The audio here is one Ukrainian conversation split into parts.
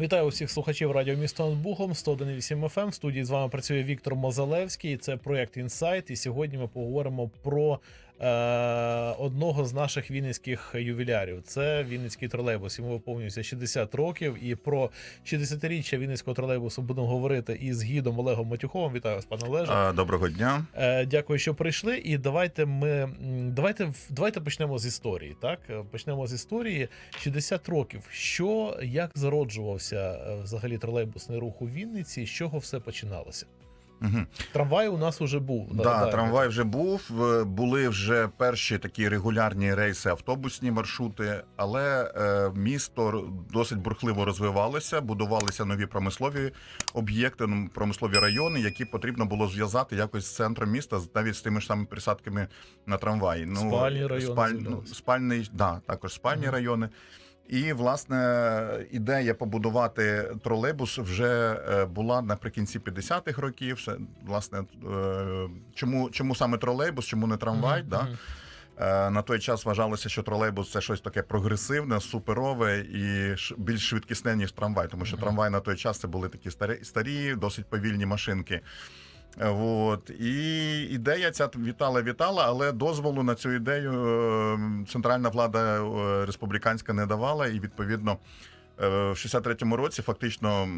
Вітаю усіх слухачів радіо місто над Бухом 101.8 FM. В студії з вами працює Віктор Мозалевський. Це проект Інсайт. І сьогодні ми поговоримо про одного з наших вінницьких ювілярів. Це Вінницький тролейбус. Йому виповнюється 60 років. І про 60-річчя Вінницького тролейбусу будемо говорити із гідом Олегом Матюховим. Вітаю вас, пане Олеже. Доброго дня. Е, Дякую, що прийшли. І давайте ми давайте давайте почнемо з історії. Так Е, почнемо з історії. 60 років. Що як зароджувався е, взагалі тролейбусний рух у Вінниці? З чого все починалося? Угу. Трамвай у нас уже був. Да, нагадаємо. трамвай вже був. Були вже перші такі регулярні рейси, автобусні маршрути, але е, місто досить бурхливо розвивалося, будувалися нові промислові об'єкти, ну, промислові райони, які потрібно було зв'язати якось з центром міста, навіть з тими ж самими присадками на трамваї. Спальні райони спаль- ну, спальний, да, також спальні Мгм. райони. І власне ідея побудувати тролейбус вже е, була наприкінці 50-х років. Власне, е, чому, чому саме тролейбус, чому не трамвай? Мгм, Да? Е, На той час вважалося, що тролейбус це щось таке прогресивне, суперове і більш швидкісне, ніж трамвай, тому що трамвай на той час це були такі старі, старі досить повільні машинки. Е, От. І ідея ця вітала, вітала, але дозволу на цю ідею е, центральна влада е, республіканська не давала, і відповідно в 63-му році фактично.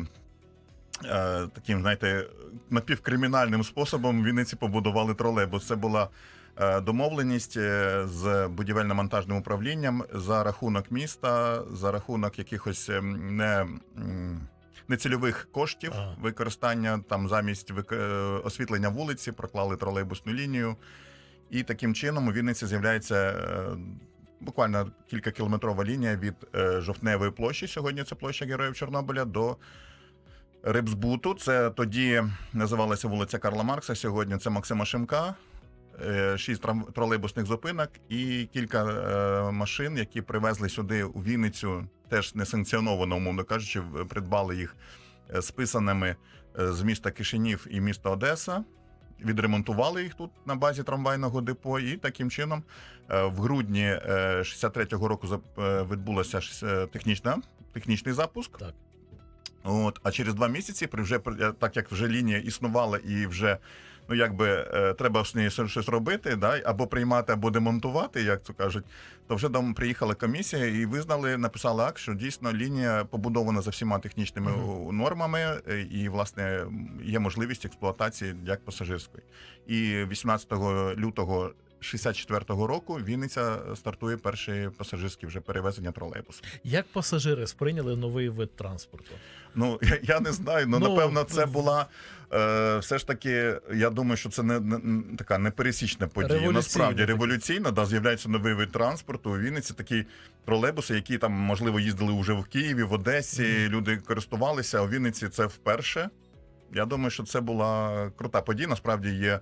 Таким, знаєте, напівкримінальним способом в Вінниці побудували тролейбус. Це була домовленість з будівельно-монтажним управлінням за рахунок міста, за рахунок якихось ем, не. Нецільових коштів Ага. використання там замість вик... е, освітлення вулиці проклали тролейбусну лінію, і таким чином у Вінниці з'являється е, буквально кількакілометрова лінія від е, жовтневої площі. Сьогодні це площа Героїв Чорнобиля до Рибсбуту. Це тоді називалася вулиця Карла Маркса. Сьогодні це Максима Шимка. Е, Шість тролейбусних зупинок і кілька е, машин, які привезли сюди у Вінницю, теж несанкціоновано, умовно кажучи, придбали їх е, списаними з міста Кишинів і міста Одеса. Відремонтували їх тут на базі трамвайного депо, і таким чином в грудні е, 63-го року відбулося технічна, технічний запуск. Так. От, а через два місяці, при вже так як вже лінія існувала і вже ну якби е, треба з нею щось робити, да, або приймати, або демонтувати, як то кажуть, то вже там приїхала комісія і визнали, написали акт, що дійсно лінія побудована за всіма технічними Мгм. нормами, е, і власне є можливість експлуатації як пасажирської. І 18 лютого. 64-го року Вінниця стартує перші пасажирські вже перевезення тролейбусу. Як пасажири сприйняли новий вид транспорту? Ну я, я не знаю. Ну, Ну, напевно, це була е, все ж таки. Я думаю, що це не, не така непересічна подія. Насправді революційна. Да, з'являється новий вид транспорту. У Вінниці такі тролейбуси, які там можливо їздили вже в Києві, в Одесі. Мгм. Люди користувалися. А у Вінниці це вперше. Я думаю, що це була крута подія. Насправді є.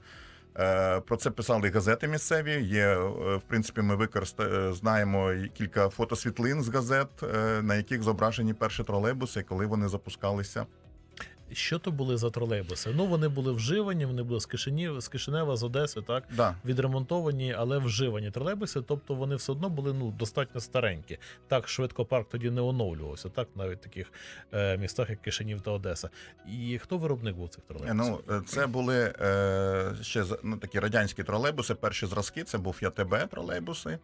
Е, Про це писали газети місцеві. Є, е, в принципі, ми використа... е, знаємо кілька фотосвітлин з газет, на яких зображені перші тролейбуси, коли вони запускалися. Що то були за тролейбуси? Ну вони були вживані, вони були з Кишинів, з Кишинева, з Одеси, так Да. відремонтовані, але вживані тролейбуси, тобто вони все одно були ну достатньо старенькі. Так швидко парк тоді не оновлювався, так навіть в таких е, містах, як Кишинів та Одеса. І хто виробник був цих тролейбусів? Ну, е, це були е, ще ну, такі радянські тролейбуси. Перші зразки це був ЯТБ тролейбуси.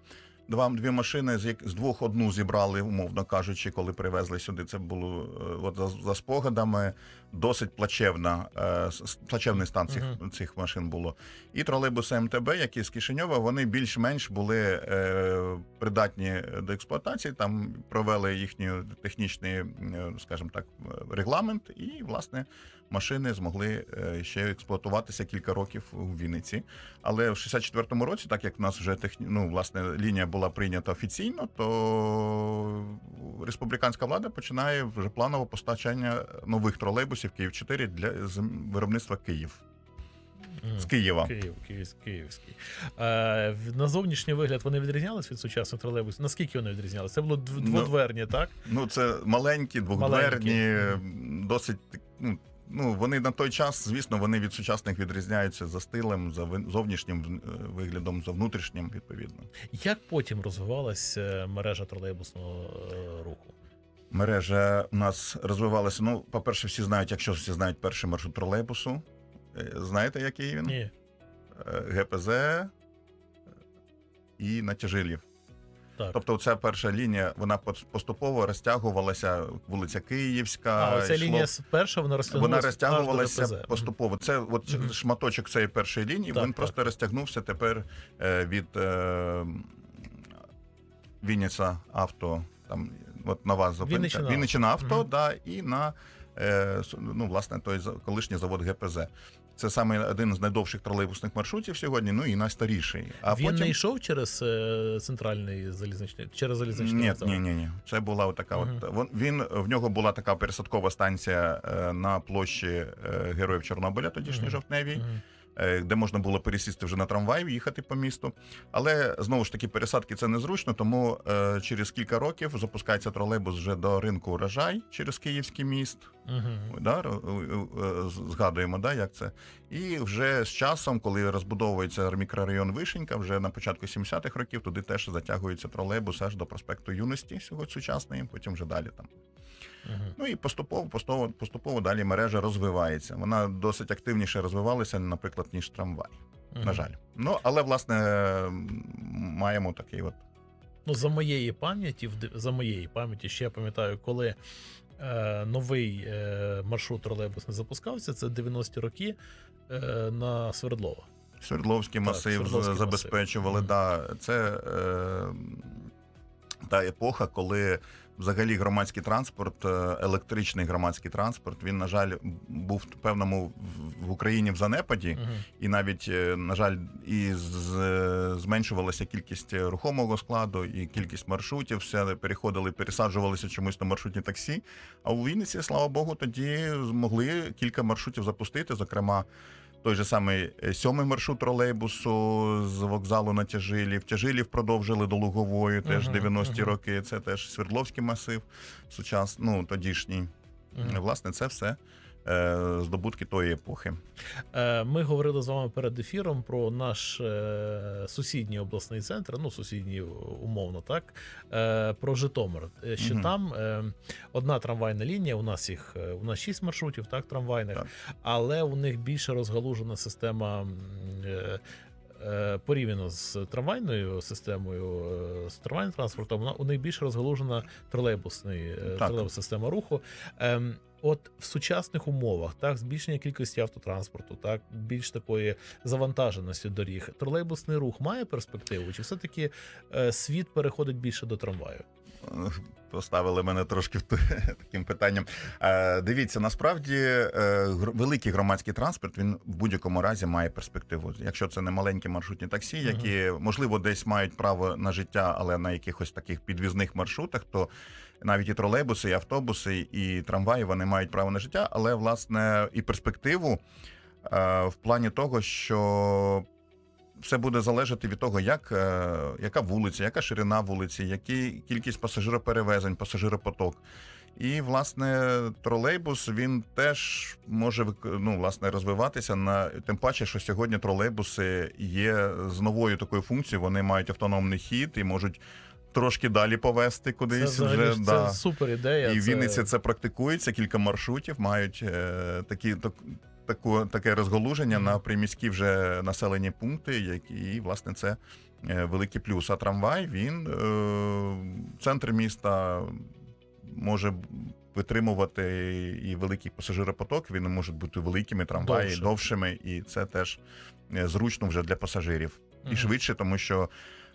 Два дві машини, з як з двох одну зібрали, умовно кажучи, коли привезли сюди. Це було е, от за, за спогадами досить плачевна, е, плачевний стан цих, Мгм. цих машин було. І тролейбуси МТБ, які з Кишиньова, вони більш-менш були е, придатні до експлуатації. Там провели їхній технічний, е, скажімо так, е, регламент, і власне машини змогли е, ще експлуатуватися кілька років у Вінниці. Але в 64-му році, так як в нас вже техні... ну, власне лінія була прийнята офіційно, то республіканська влада починає вже планове постачання нових тролейбусів Київ 4 для виробництва Київ з Києва. Київ, Київ, Київський. Е, на зовнішній вигляд вони відрізнялись від сучасних тролейбусів? Наскільки вони відрізнялися? Це було Ну, дводверні, так? Ну це маленькі, двохдверні, Маленькі. досить ну, ну вони на той час, звісно, вони від сучасних відрізняються за стилем, за зовнішнім е, виглядом, за внутрішнім, відповідно. Як потім розвивалася мережа тролейбусного е, руху? Мережа у нас розвивалася. Ну, по-перше, всі знають, якщо всі знають перший маршрут тролейбусу. Е, Знаєте, який він? Ні. Е, ГПЗ е, і Натяжилів. Так. Тобто, ця перша лінія вона поступово розтягувалася, вулиця Київська. а, йшло- лінія перша, вона розтягнулася. Вона розтягувалася поступово. Це от Мгм. шматочок цієї першої лінії. Так, він так. просто розтягнувся тепер е, від е, Вінниця авто. Там от нова зупинка. Вінниччина Вінниччина авто, Мгм. да, і на е, ну, власне той колишній завод ГПЗ. Це саме один з найдовших тролейбусних маршрутів сьогодні, ну і найстаріший. А Він потім не йшов через е, центральний залізничний, через залізничний ні, вокзал? ні, ні, ні. Це була така. Угу. От вон- він в нього була така пересадкова станція е, на площі е, Героїв Чорнобиля, тодішній угу. жовтневій, Мгм. Е, де можна було пересісти вже на трамвай, їхати по місту. Але знову ж таки, пересадки це незручно, тому е, через кілька років запускається тролейбус вже до ринку урожай через Київський міст. Мгм. Да, е, згадуємо, да, як це. І вже з часом, коли розбудовується мікрорайон Вишенька, вже на початку 70-х років туди теж затягується тролейбус аж до проспекту Юності, сьогодні сучасної, потім вже далі там. Ну і поступово, поступово, поступово далі мережа розвивається. Вона досить активніше розвивалася, наприклад, ніж трамвай. На жаль. Ну, але власне маємо такий от. Ну, за моєї пам'яті, за моєї пам'яті, ще я пам'ятаю, коли е, новий е, маршрут тролейбус не запускався, це 90-ті роки е, на Свердлова. Свердловський масив Свердловський забезпечували. масив. Да, це е, та епоха, коли взагалі громадський транспорт, е, електричний громадський транспорт, він, на жаль, був певному в- Україні в занепаді. Мгм. І навіть, е, на жаль, і з- зменшувалася кількість рухомого складу, і кількість маршрутів. Все переходили, пересаджувалися чомусь на маршрутні таксі. А у Вінниці, слава Богу, тоді змогли кілька маршрутів запустити. Зокрема, той же самий е, сьомий маршрут тролейбусу з вокзалу на Тяжилів. Тяжилів продовжили до Лугової, теж 90-ті роки. Це теж Свердловський масив, сучасний, ну тодішній. Власне, це все здобутки тої епохи. Е, Ми говорили з вами перед ефіром про наш е, сусідній обласний центр, ну сусідній умовно, так е, про Житомир. Е, Що Мгм. там е, одна трамвайна лінія. У нас їх е, у нас шість маршрутів, так трамвайних, Так. але у них більше розгалужена система. е, е, Порівняно з трамвайною системою, е, з трамвайним транспортом, вона у них більше розгалужена тролейбусний е, тролейбус система руху. От в сучасних умовах, так, збільшення кількості автотранспорту, так, більш такої завантаженості доріг. Тролейбусний рух має перспективу, чи все-таки е, світ переходить більше до трамваю? Поставили мене трошки таким питанням. Е, дивіться, насправді е, великий громадський транспорт він в будь-якому разі має перспективу. Якщо це не маленькі маршрутні таксі, які можливо десь мають право на життя, але на якихось таких підвізних маршрутах, то навіть і тролейбуси, і автобуси, і трамваї вони мають право на життя, але власне і перспективу е, в плані того, що все буде залежати від того, як, е, яка вулиця, яка ширина вулиці, які кількість пасажироперевезень, пасажиропоток. І, власне, тролейбус він теж може ну, власне, розвиватися на тим паче, що сьогодні тролейбуси є з новою такою функцією. Вони мають автономний хід і можуть трошки далі повести Це кудись. взагалі вже, ж- да. супер ідея. І в це- Вінниці це практикується. Кілька маршрутів мають е, такі так, таку, таке розголуження на приміські вже населені пункти, які і, власне це е, великий плюс. А трамвай він е, центр міста може витримувати і великий пасажиропоток. Він може бути великими трамваї, Довше. довшими, і це теж е, зручно вже для пасажирів. І швидше, тому що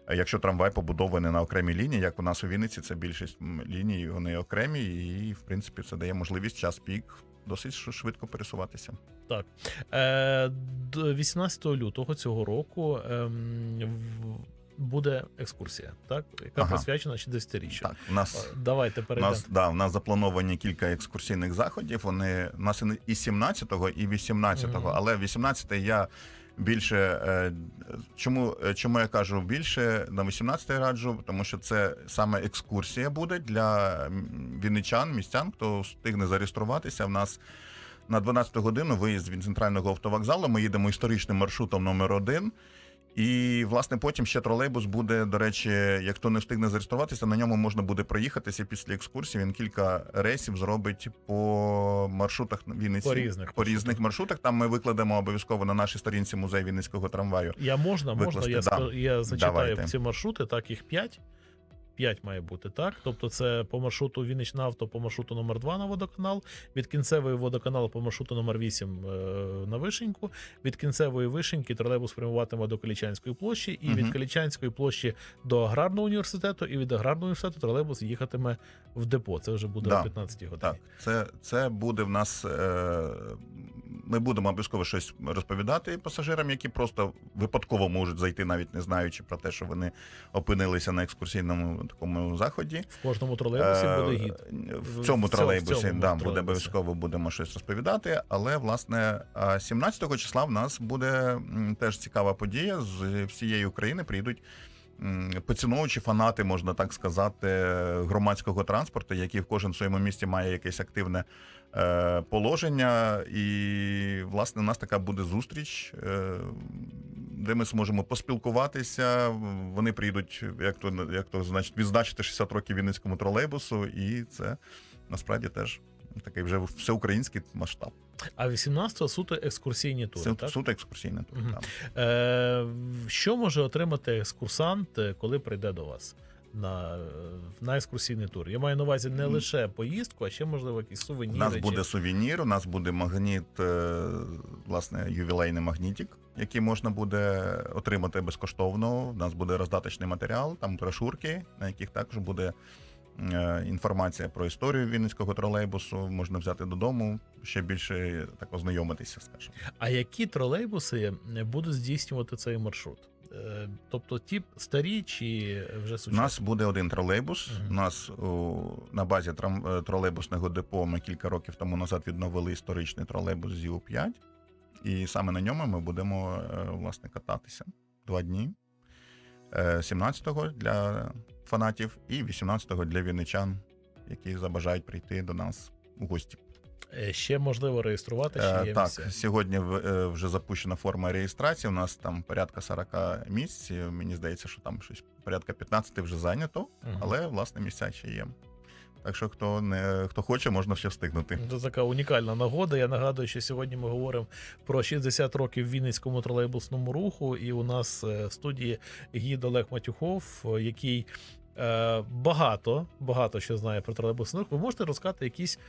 якщо трамвай побудований на окремій лінії, як у нас у Вінниці, це більшість ліній, вони окремі, і в принципі це дає можливість час пік досить швидко пересуватися. Е, д- 18 лютого цього року ем, буде екскурсія, так? Яка Ага. присвячена 60-річчю. Так, у нас. Е, Давайте У нас, да, у нас заплановані кілька екскурсійних заходів. Вони у нас і 17-го, і 18-го. Мгм. Але 18-й я більше е, чому, е, чому я кажу більше на 18-й раджу, тому що це саме екскурсія буде для вінничан, містян, хто встигне зареєструватися. В нас на 12 годину виїзд від центрального автовокзалу. Ми їдемо історичним маршрутом номер один. І, власне, потім ще тролейбус буде, до речі, як хто не встигне зареєструватися, на ньому можна буде проїхатися після екскурсії. Він кілька рейсів зробить по маршрутах Вінниці. По різних по різних маршрутах. Там ми викладемо обов'язково на нашій сторінці музей Вінницького трамваю. Я можна, можна, я, да. я зачитаю Давайте. ці маршрути, так їх 5. 5 має бути, так? Тобто це по маршруту Віннична авто, по маршруту номер 2 на водоканал, від кінцевої водоканалу по маршруту номер 8 е, на Вишеньку, від кінцевої вишеньки тролейбус прямуватиме до Калічанської площі, і від Калічанської площі до аграрного університету, і від аграрного університету тролейбус їхатиме в депо. Це вже буде Да. о 15 годині. Так, це, це буде в нас. Е, ми будемо обов'язково щось розповідати пасажирам, які просто випадково можуть зайти, навіть не знаючи про те, що вони опинилися на екскурсійному такому заході. В кожному тролейбусі Е, буде гід. В цьому тролейбусі в цьому да, тролейбусі. буде обов'язково будемо щось розповідати. Але власне а 17 числа в нас буде теж цікава подія. З всієї України приїдуть. Поціновувачі фанати, можна так сказати, громадського транспорту, який в кожен своєму місті має якесь активне е, положення. І, власне, у нас така буде зустріч, е, де ми зможемо поспілкуватися. Вони приїдуть, як то, як то значить, відзначити 60 років Вінницькому тролейбусу, і це насправді теж такий вже всеукраїнський масштаб. А 18-го суто екскурсійні тури. Це так? суто екскурсійне тур. Мгм. так. Е, що може отримати екскурсант, е, коли прийде до вас на, е, на екскурсійний тур? Я маю на увазі не лише поїздку, а ще можливо якісь сувеніри. У нас чи- буде сувенір, у нас буде магніт, е, власне, ювілейний магнітик, який можна буде отримати безкоштовно. У нас буде роздаточний матеріал, там брошурки, на яких також буде інформація про історію Вінницького тролейбусу. Можна взяти додому, ще більше так ознайомитися, скажімо. А які тролейбуси е, будуть здійснювати цей маршрут? Е, Тобто ті старі чи вже сучасні? У нас буде один тролейбус. Мгм. У нас у, на базі трам, е, тролейбусного депо ми кілька років тому назад відновили історичний тролейбус ЗІУ 5 і саме на ньому ми будемо е, власне кататися два дні. Е, 17-го для фанатів і 18-го для вінничан, які забажають прийти до нас у гості. Е, Ще можливо реєструвати, Е, ще є так, місця. сьогодні е, вже запущена форма реєстрації. У нас там порядка 40 місць. Мені здається, що там щось порядка 15 вже зайнято. Але власне місця ще є. Так що хто не хто хоче, можна ще встигнути. Це така унікальна нагода. Я нагадую, що сьогодні ми говоримо про 60 років Вінницькому тролейбусному руху. І у нас в студії гід Олег Матюхов, який е, багато, багато що знає про тролейбусний рух. Ви можете розказати якісь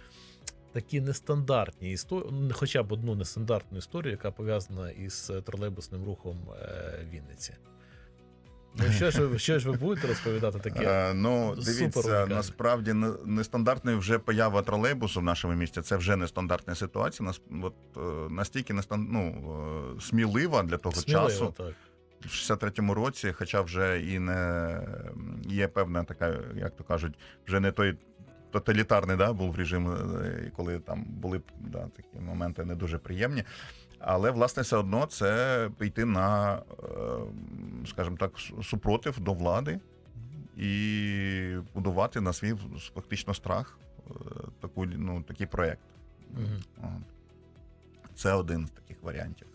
такі нестандартні історії, хоча б одну нестандартну історію, яка пов'язана із е, тролейбусним рухом е, Вінниці. Ну, що ж ви що ж ви будете розповідати таке? Е, ну, дивіться, насправді не- нестандартна вже поява тролейбусу в нашому місті. Це вже нестандартна ситуація. Нас от е, настільки нестан... ну, е, смілива для того Сміливо, часу. так. В 63-му році, хоча вже і не є певна така, як то кажуть, вже не той. Тоталітарний да, був режим, е, коли там були да, такі моменти не дуже приємні. Але, власне, все одно це йти на, е, скажімо так, супротив до влади і будувати на свій фактично страх е, таку, ну, такий проєкт. От. Це один з таких варіантів.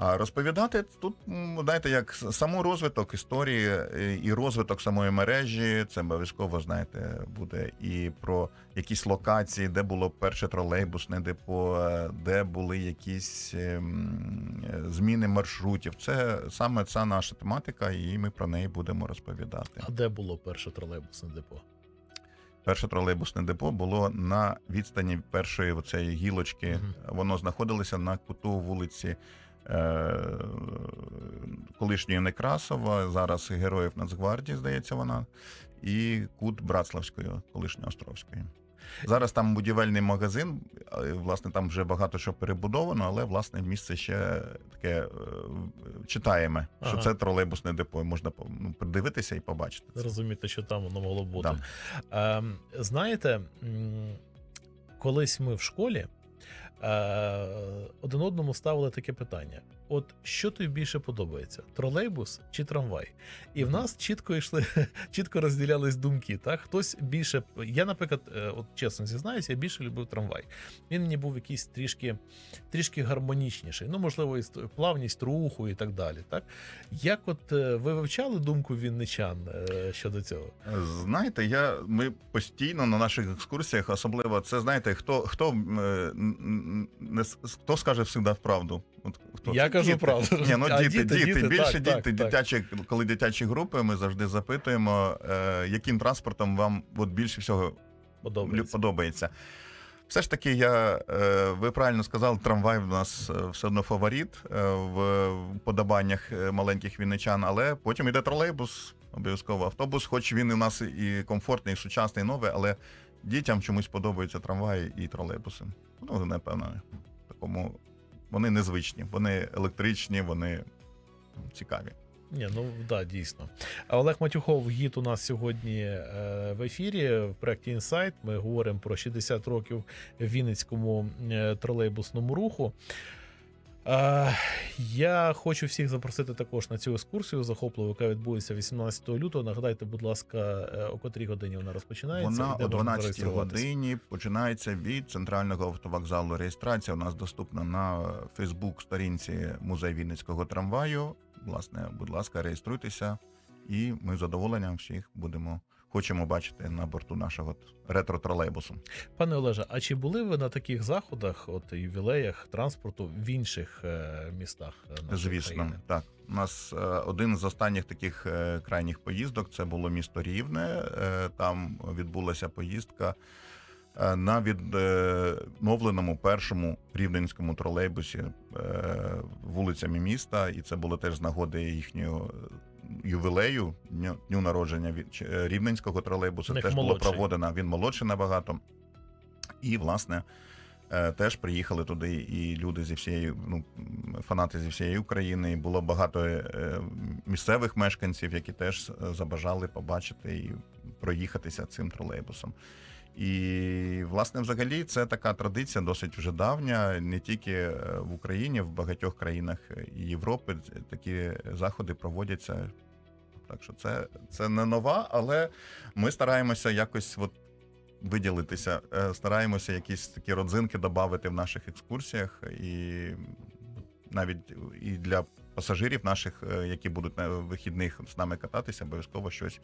А розповідати тут, знаєте, як с- саму розвиток історії е, і розвиток самої мережі, це обов'язково, знаєте, буде і про якісь локації, де було перше тролейбусне депо, де були якісь ем, е, зміни маршрутів. Це саме ця наша тематика, і ми про неї будемо розповідати. А де було перше тролейбусне депо? Перше тролейбусне депо було на відстані першої оцеї гілочки. Мгм. Воно знаходилося на куту вулиці колишньої Некрасова, зараз Героїв Нацгвардії, здається, вона, і кут Братславської, колишньої Островської. Зараз там будівельний магазин, е, власне, там вже багато що перебудовано, але власне місце ще таке е, читаємо, що Ага. це тролейбусне депо. Можна ну, придивитися і побачити. Зрозуміти, що там воно могло бути. Да. Ем, знаєте, колись ми в школі е, один одному ставили таке питання: от що тобі більше подобається: тролейбус чи трамвай? І в нас чітко йшли, чітко розділялись думки. Так, хтось більше. Я, наприклад, е, от чесно зізнаюся, я більше любив трамвай. Він мені був якийсь трішки, трішки гармонічніший. Ну, можливо, і плавність руху і так далі. Так, як от е, ви вивчали думку вінничан е, щодо цього? Знаєте, я ми постійно на наших екскурсіях, особливо це знаєте, хто хто е, не хто скаже завжди правду. От хто Я кажу Діти. правду. Ні, ну А, діти, діти, діти, діти, більше так, діти, так, так. коли дитячі групи, ми завжди запитуємо, е, яким транспортом вам от більше всього Подобається. подобається. Все ж таки, я, е, ви правильно сказали, трамвай в нас е, все одно фаворит е, в подобаннях маленьких вінничан, але потім йде тролейбус, обов'язково автобус, хоч він у нас і комфортний, і сучасний, і новий, але дітям чомусь подобаються трамваї і тролейбуси. Ну, напевно, такому вони незвичні, вони електричні, вони цікаві. Ні, ну да, дійсно. Олег Матюхов, гід у нас сьогодні е, в ефірі в проєкті Інсайт. Ми говоримо про 60 років Вінницькому е, тролейбусному руху. Е, я хочу всіх запросити також на цю екскурсію захопливу, яка відбудеться 18 лютого. Нагадайте, будь ласка, е, о котрій годині вона розпочинається. Вона о можна 12 годині починається від центрального автовокзалу. Реєстрація у нас доступна на Фейсбук сторінці музей Вінницького трамваю. Власне, будь ласка, реєструйтеся, і ми з задоволенням всіх будемо хочемо бачити на борту нашого ретро-тролейбусу. Пане Олеже, а чи були ви на таких заходах, от ювілеях транспорту в інших е, містах? е, нашої Звісно, країни? так. У нас е, один з останніх таких крайніх поїздок це було місто Рівне. Там відбулася поїздка на відновленому першому рівненському тролейбусі вулицями міста, і це було теж з нагоди їхнього. Ювілею дню, дню народження від е, рівненського тролейбусу них теж було проводено. Він молодший набагато. І, власне, е, теж приїхали туди і люди зі всієї, ну, фанати зі всієї України. І було багато е, місцевих мешканців, які теж забажали побачити і проїхатися цим тролейбусом. І, власне, взагалі, це така традиція досить вже давня, не тільки е, в Україні, в багатьох країнах Європи такі заходи проводяться. Так що це, це не нова, але ми стараємося якось от виділитися, е, стараємося якісь такі родзинки додати в наших екскурсіях, і навіть і для пасажирів наших, е, які будуть на вихідних з нами кататися, обов'язково щось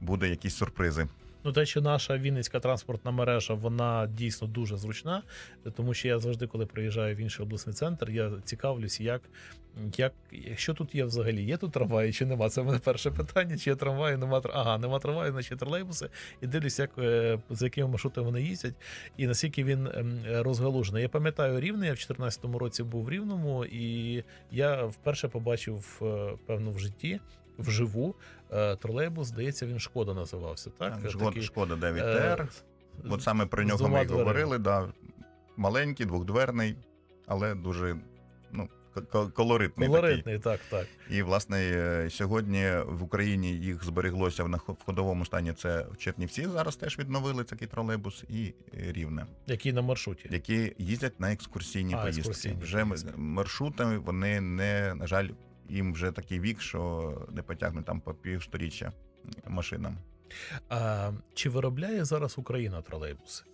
буде, якісь сюрпризи. Ну, те, що наша Вінницька транспортна мережа, вона дійсно дуже зручна, тому що я завжди, коли приїжджаю в інший обласний центр, я цікавлюсь, як, як що тут є взагалі? Є тут трамваї чи нема? Це в мене перше питання. Чи є трамваї, нема Ага, нема трамваю, значить тролейбуси. І дивлюсь, як е, за якими маршрутами вони їздять, і наскільки він ем, розгалужений. Я пам'ятаю рівне, я в 2014 році був в Рівному, і я вперше побачив, е, певно, в житті. Вживу е, тролейбус, здається, він шкода називався. Так, Так, Шкода, Такий, Шкода 9 е, р От саме про нього ми і говорили. Да. Маленький, двохдверний, але дуже ну, к- к- колоритний. такий. Так, так. І власне е, сьогодні в Україні їх збереглося в ходовому стані. Це в Чернівці зараз теж відновили такий тролейбус, і е, рівне, Який на маршруті. які їздять на екскурсійні А, поїздки. екскурсійні вже поїздки. маршрутами вони не на жаль, їм вже такий вік, що не потягне там по півсторіччя машинам. А, чи виробляє зараз Україна тролейбуси?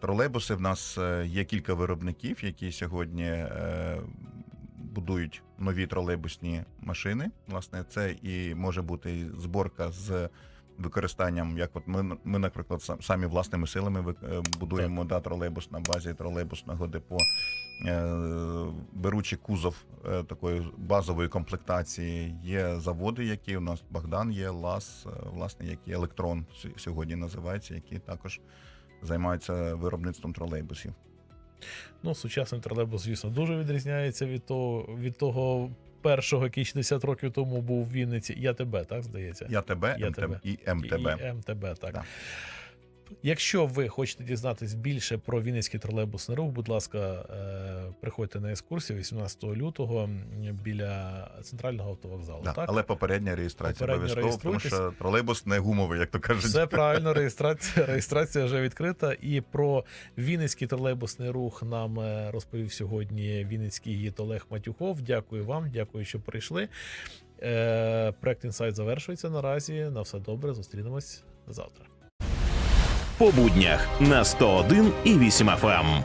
Тролейбуси в нас е, є кілька виробників, які сьогодні е, будують нові тролейбусні машини. Власне, це і може бути зборка з використанням, як от ми, ми наприклад, самі власними силами е, будуємо да, тролейбус на базі тролейбусного депо, е, беручи кузов е, такої базової комплектації. Є заводи, які у нас Богдан є, ЛАС, власне, які електрон сьогодні називається, які також займаються виробництвом тролейбусів. Ну, сучасний тролейбус, звісно, дуже відрізняється від того, від того першого, який 60 років тому був в Вінниці. Я тебе, так здається? Я тебе, Я МТ... тебе. і МТБ. І МТБ, так. Да. Якщо ви хочете дізнатись більше про Вінницький тролейбусний рух, будь ласка, е, приходьте на екскурсію 18 лютого біля центрального автовокзалу. Да, так? але попередня реєстрація обов'язково, тому що тролейбус не гумовий, як то кажуть. Все правильно, реєстрація, реєстрація вже відкрита. І про Вінницький тролейбусний рух нам е, розповів сьогодні Вінницький гід Олег Матюхов. Дякую вам, дякую, що прийшли. Е, Проект інсайт завершується наразі. На все добре. Зустрінемось завтра. по буднях на 101 і 8 FM.